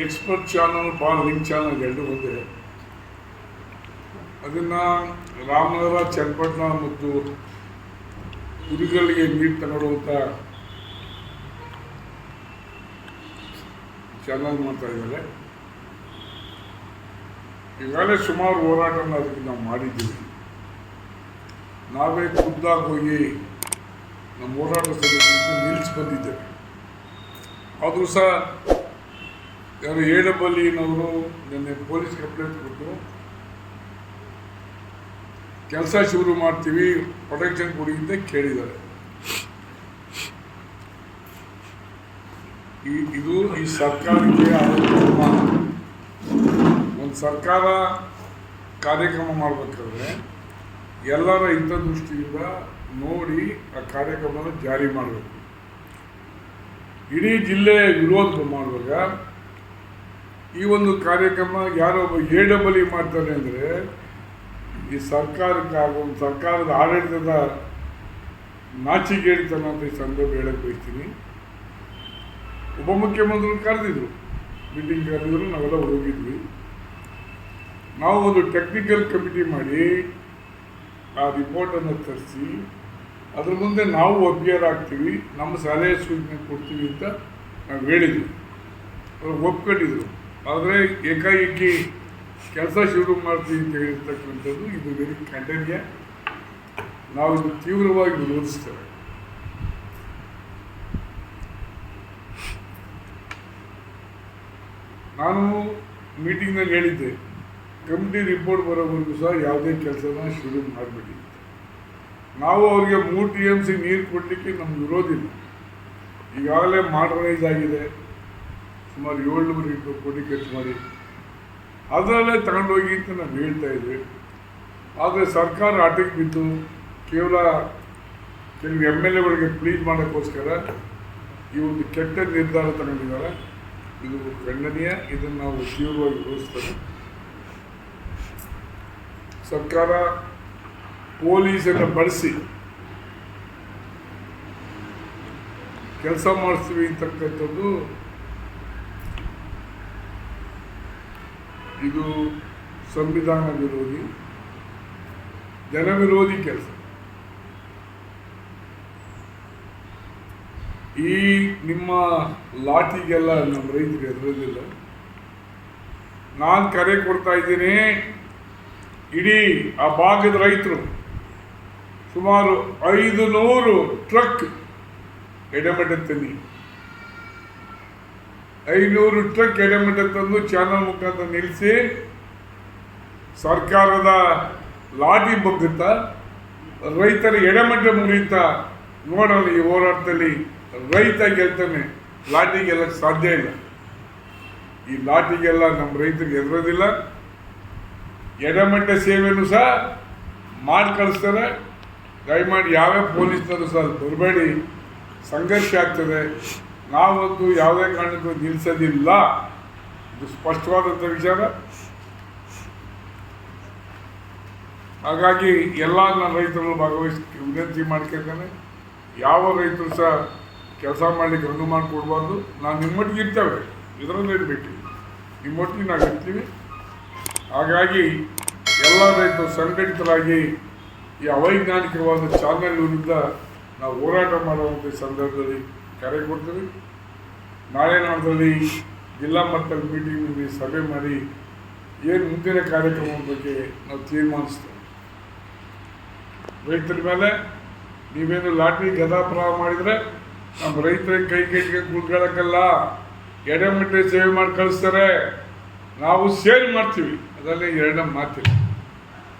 Expert channel ಭಾಳ link channel ಎರಡು ಒಂದೇ ಅದನ್ನು ರಾಮನಗರ, ಚನ್ನಪಟ್ಟಣ ಮತ್ತು ಕುರಿಗಳಿಗೆ ನೀರು ತಗೊಳ್ಳುವಂಥ ಚಾನಲ್ ಮಾಡ್ತಾ ಇದ್ದಾರೆ. ಈಗಾಗಲೇ ಸುಮಾರು ಹೋರಾಟನ ಅದಕ್ಕೆ ನಾವು ಮಾಡಿದ್ದೀವಿ. ನಾವೇ ಖುದ್ದಾಗಿ ಹೋಗಿ ನಮ್ಮ ಹೋರಾಟ ಸಮಿತಿಯಿಂದ ನಿಲ್ಲಿಸಿ ಬಂದಿದ್ದೇವೆ. ಆದರೂ ಸಹ ಯಾರು ಎ ಡಬ್ಬಲ್ಲಿನವರು ನಿನ್ನೆ ಪೊಲೀಸ್ ಕಂಪ್ಲೇಂಟ್ ಕೊಟ್ಟು, ಕೆಲಸ ಶುರು ಮಾಡ್ತೀವಿ ಪ್ರೊಟೆಕ್ಷನ್ ಕೊಡಿ ಅಂತ ಕೇಳಿದ್ದಾರೆ. ಈ, ಇದು ಈ ಸರ್ಕಾರಕ್ಕೆ ಒಂದು ಸರ್ಕಾರ ಕಾರ್ಯಕ್ರಮ ಮಾಡಬೇಕಾದ್ರೆ ಎಲ್ಲರ ಹಿತದೃಷ್ಟಿಯಿಂದ ನೋಡಿ ಆ ಕಾರ್ಯಕ್ರಮನ ಜಾರಿ ಮಾಡಬೇಕು. ಇಡೀ ಜಿಲ್ಲೆ ವಿರೋಧ ಮಾಡುವಾಗ ಈ ಒಂದು ಕಾರ್ಯಕ್ರಮ ಯಾರೋ ಎ ಡಬಲ್ ಮಾಡ್ತಾರೆ ಅಂದರೆ ಈ ಸರ್ಕಾರಕ್ಕೆ ಒಂದು ಸರ್ಕಾರದ ಆಡಳಿತದ ನಾಚಿಗೇಡಿತನ ಅಂತ ಈ ಸಂದರ್ಭ ಹೇಳಕ್ಕೆ ಬಯಸ್ತೀನಿ. ಉಪಮುಖ್ಯಮಂತ್ರಿಗಳು ಕರೆದಿದ್ರು. ಮೀಟಿಂಗ್ ಕರೆದಿದ್ರು, ನಾವೆಲ್ಲ ಹೋಗಿದ್ವಿ. ನಾವು ಒಂದು ಟೆಕ್ನಿಕಲ್ ಕಮಿಟಿ ಮಾಡಿ ಆ ರಿಪೋರ್ಟನ್ನು ತರಿಸಿ, ಅದ್ರ ಮುಂದೆ ನಾವು ಅಭ್ಯರ್ ಆಗ್ತೀವಿ, ನಮ್ಮ ಸಲಹೆ ಸೂಚನೆ ಕೊಡ್ತೀವಿ ಅಂತ ನಾವು ಹೇಳಿದ್ವಿ. ಅವ್ರು ಒಪ್ಕೊಂಡಿದ್ರು. ಆದರೆ ಏಕಾಏಕಿ ಕೆಲಸ ಶುರು ಮಾಡ್ತೀವಿ ಅಂತ ಹೇಳಿರ್ತಕ್ಕಂಥದ್ದು ಇದು ವೆರಿ ಖಂಡನೀಯ. ನಾವು ಇದು ತೀವ್ರವಾಗಿ ವಿರೋಧಿಸ್ತೇವೆ. ನಾನು ಮೀಟಿಂಗ್ನಲ್ಲಿ ಹೇಳಿದ್ದೆ ಕಮಿಟಿ ರಿಪೋರ್ಟ್ ಬರೋವರೆಗೂ ಸಹ ಯಾವುದೇ ಕೆಲಸನ ಶುರು ಮಾಡಬೇಡಿ ನಾವು ಅವರಿಗೆ ಮೂರು ಟಿ ಎಂ ಸಿ ನೀರು ಕೊಡಲಿಕ್ಕೆ ನಮ್ಗೆ ಇರೋದಿಲ್ಲ ಈಗಾಗಲೇ ಮಾಡರ್ನೈಸ್ ಆಗಿದೆ. ಸುಮಾರು ಏಳ್ನೂರು ಎಂಟು ಕೋಟಿ ಖರ್ಚು ಮಾಡಿ. ಅದರಲ್ಲೇ ತಗೊಂಡೋಗಿ ಅಂತ ನಾವು ಹೇಳ್ತಾ ಇದ್ವಿ. ಆದರೆ ಸರ್ಕಾರ ಆಟಕ್ಕೆ ಬಿದ್ದು ಕೇವಲ ಕೆಲವು ಎಂ ಎಲ್ ಎಗಳಿಗೆ ಪ್ಲೀಸ್ ಮಾಡೋಕ್ಕೋಸ್ಕರ ಈ ಒಂದು ಕೆಟ್ಟ ನಿರ್ಧಾರ ತಗೊಂಡಿದ್ದಾರೆ. ಇದು ಖಂಡನೀಯ. ಇದನ್ನು ನಾವು ತೀವ್ರವಾಗಿ ವಿರೋಧಿಸ್ತೇವೆ ಸರ್ಕಾರ ಪೊಲೀಸನ್ನು ಬಳಸಿ ಕೆಲಸ ಮಾಡಿಸ್ತೀವಿ ಅಂತಕ್ಕಂಥದ್ದು ಇದು ಸಂವಿಧಾನ ವಿರೋಧಿ ಜನವಿರೋಧಿ ಕೆಲಸ. ಈ ನಿಮ್ಮ ಲಾಠಿಗೆಲ್ಲ ನಮ್ಮ ರೈತರಿಗೆ ಅದರಲ್ಲಿಲ್ಲ. ನಾನು ಕರೆ ಕೊಡ್ತಾ ಇದ್ದೀನಿ, ಇಡೀ ಆ ಭಾಗದ ರೈತರು, ಸುಮಾರು ಐದು ನೂರು ಟ್ರಕ್ ತನ್ನಿ ಐನೂರು ಟ್ರಕ್ ಎಡೆಮಠ ತಂದು ಚಾನಲ್ ಮುಖಾಂತರ ನಿಲ್ಲಿಸಿ ಸರ್ಕಾರದ ಲಾಟಿ ಬಗ್ಗುತ್ತಾ ರೈತರ ಎಡೆಮಟ್ಟ ಮುರಿಯುತ್ತ ನೋಡೋಣ ಈ ಹೋರಾಟದಲ್ಲಿ ರೈತ ಗೆಲ್ತಾನೆ. ಲಾಟಿ ಗೆಲ್ಲಕ್ಕೆ ಸಾಧ್ಯ ಇಲ್ಲ. ಈ ಲಾಠಿಗೆಲ್ಲ ನಮ್ಮ ರೈತರಿಗೆ ಎದುರೋದಿಲ್ಲ. ಎಡಮಟ್ಟ ಸೇವೆಯನ್ನು ಸಹ ಮಾಡಿ ಕಳಿಸ್ತಾರೆ. ದಯಮಾಡಿ ಯಾವ್ಯಾವ ಪೊಲೀಸ್ನವರು ಸಹ ಬರಬೇಡಿ. ಸಂಘರ್ಷ ಆಗ್ತದೆ. ನಾವಂತೂ ಯಾವುದೇ ಕಾರಣಕ್ಕೂ ನಿಲ್ಲಿಸೋದಿಲ್ಲ ಇದು ಸ್ಪಷ್ಟವಾದಂಥ ವಿಚಾರ. ಹಾಗಾಗಿ ಎಲ್ಲ ನನ್ನ ರೈತರು ಭಾಗವಹಿಸಿ, ವಿನಂತಿ ಮಾಡ್ಕೊಳ್ತಾನೆ. ಯಾವ ರೈತರು ಸಹ ಕೆಲಸ ಮಾಡಲಿಕ್ಕೆ ಅನುಮಾನ ಕೊಡಬಾರ್ದು ನಾನು ನಿಮ್ಮೊಟ್ಟಿಗೆ ಇರ್ತೇವೆ. ಇದರಲ್ಲಿ ಇರಬೇಕು ನಿಮ್ಮೊಟ್ಟಿಗೆ ನಾವು ಇರ್ತೀವಿ. ಹಾಗಾಗಿ ಎಲ್ಲ ರೈತರು ಸಂಘಟಿತರಾಗಿ ಈ ಅವೈಜ್ಞಾನಿಕವಾದ ಚಾನಲ್ ವಿರುದ್ಧ ನಾವು ಹೋರಾಟ ಮಾಡುವಂಥ ಸಂದರ್ಭದಲ್ಲಿ ಕರೆ ಕೊಡ್ತೀವಿ. ನಾಳೆ ನಾಡದಲ್ಲಿ ಜಿಲ್ಲಾ ಮಟ್ಟದ ಮೀಟಿಂಗ್ನಲ್ಲಿ ಸಭೆ ಮಾಡಿ ಏನು ಮುಂದಿನ ಕಾರ್ಯಕ್ರಮದ ಬಗ್ಗೆ ನಾವು ತೀರ್ಮಾನಿಸ್ತೇವೆ. ರೈತರ ಮೇಲೆ ನೀವೇನು ಲಾಟ್ರಿ ಗದಾಪ್ರಹ ಮಾಡಿದರೆ ನಮ್ಮ ರೈತರಿಗೆ ಕೈ ಕೈಗೆ ಗುಡ್ಗಳಕ್ಕಲ್ಲ ಎಡೆಮಟ್ಟೆ ಸೇವೆ ಮಾಡಿ ಕಳಿಸ್ತಾರೆ. ನಾವು ಸೇಲ್ ಮಾಡ್ತೀವಿ. ಅದರಲ್ಲಿ ಎರಡನೇ ಮಾತಿಲ್ಲ.